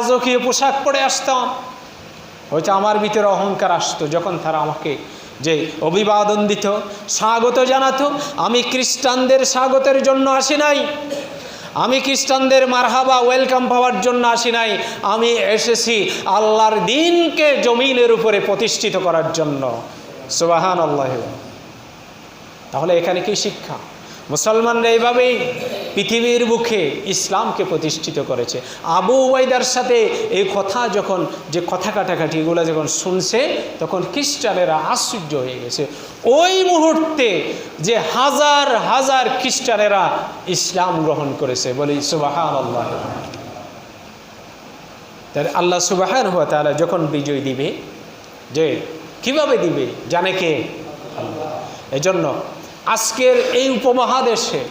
রাজকীয় পোশাক পরে আসতাম। হয়তো আমার ভিতরে অহংকার আসতো যখন তারা আমাকে যে অভিবাদন দিত, স্বাগত জানাতো, আমি খ্রিস্টানদের স্বাগতের জন্য আসি নাই। আমি খ্রিস্টানদের মারহাবা, ওয়েলকাম পাওয়ার জন্য আসি নাই। আমি এসেছি আল্লাহর দিনকে জমিনের উপরে প্রতিষ্ঠিত করার জন্য। সুবাহান আল্লাহ তাহলে এখানে কি শিক্ষা? মুসলমানরা এইভাবেই পৃথিবীর বুকে ইসলামকে প্রতিষ্ঠিত করেছে। আবু ওয়াইদার সাথে এই কথা যখন, যে কথা কাটাকাটি এগুলো যখন শুনছে, তখন খ্রিস্টানেরা আশ্চর্য হয়ে গেছে। ওই মুহূর্তে যে হাজার হাজার খ্রিস্টানেরা ইসলাম গ্রহণ করেছে বলি সুবাহান আল্লাহ তাহলে আল্লাহ সুবাহান হুয়া তাহলে যখন বিজয় দিবে, যে কীভাবে দিবে, জানে কে? এজন্য আজকের এই উপমহাদেশে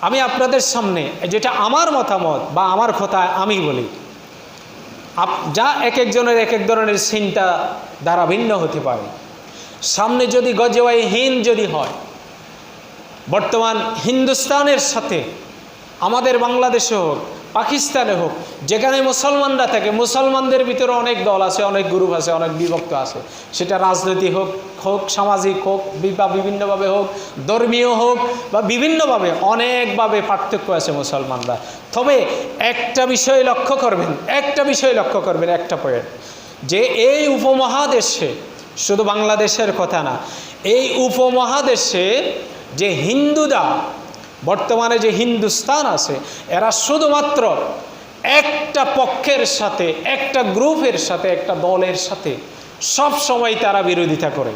আমি আপনাদের সামনে যেটা আমার মতামত বা আমার কথা আমি বলি, আপ- যা এক একজনের এক এক ধরনের চিন্তা দ্বারা ভিন্ন হতে পারে। সামনে যদি গজওয়াই হিন যদি হয়, বর্তমান হিন্দুস্তানের সাথে আমাদের বাংলাদেশে হোক, পাকিস্তানে হোক, যেখানে মুসলমানরা থাকে, মুসলমানদের ভিতরে অনেক দল আছে, অনেক গ্রুপ আছে, অনেক বিভক্ত আছে। সেটা রাজনীতি হোক হোক সামাজিক হোক, বা বিভিন্নভাবে হোক, ধর্মীয় হোক, বা বিভিন্নভাবে অনেকভাবে পার্থক্য আছে মুসলমানরা। তবে একটা বিষয় লক্ষ্য করবেন, একটা বিষয় লক্ষ্য করবেন, একটা পয়েন্ট যে এই উপমহাদেশে শুধু বাংলাদেশের কথা না, এই উপমহাদেশে যে হিন্দুরা বর্তমানে যে হিন্দুস্তান আছে, এরা শুধুমাত্র একটা পক্ষের সাথে, একটা গ্রুপের সাথে, একটা দলের সাথে সব সময় তারা বিরোধিতা করে।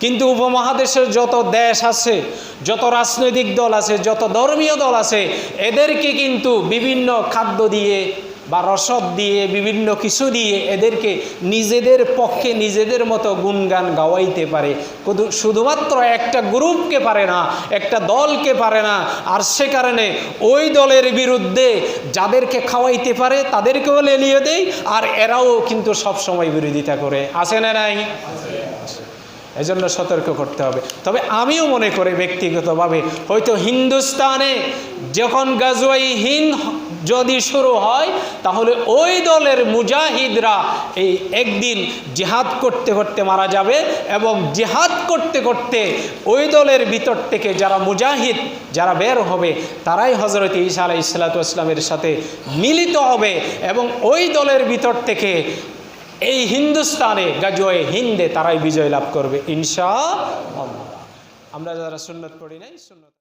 কিন্তু উপমহাদেশের যত দেশ আছে, যত রাজনৈতিক দল আছে, যত ধর্মীয় দল আছে, এদেরকে কিন্তু বিভিন্ন খাদ্য দিয়ে বা রসদ দিয়ে, বিভিন্ন কিছু দিয়ে এদেরকে নিজেদের পক্ষে নিজেদের মতো গুণগান গাওয়াইতে পারে। শুধুমাত্র একটা গ্রুপকে পারে না, একটা দলকে পারে না। আর সে কারণে ওই দলের বিরুদ্ধে যাদেরকে খাওয়াইতে পারে, তাদেরকেও লেলিয়ে দেয় আর এরাও কিন্তু সব সময় বিরোধিতা করে। আসে না নাই? এজন্য সতর্ক করতে হবে। তবে আমিও মনে করি ব্যক্তিগতভাবে, হয়তো হিন্দুস্তানে যখন গাজওয়াই হিন্দ যদি শুরু হয়, তাহলে ওই দলের মুজাহিদরা এই একদিন জিহাদ করতে করতে মারা যাবে এবং জিহাদ করতে করতে ওই দলের ভিতর থেকে যারা মুজাহিদ, যারা বের হবে, তারাই হজরত ঈসা আলাই ইসলাতামের সাথে মিলিত হবে এবং ওই দলের ভিতর থেকে এই হিন্দুস্তানে গাজোয়ে হিন্দে তারাই বিজয় লাভ করবে ইনশা আমরা যারা সুন্নত পড়ি নাই, সুন্নত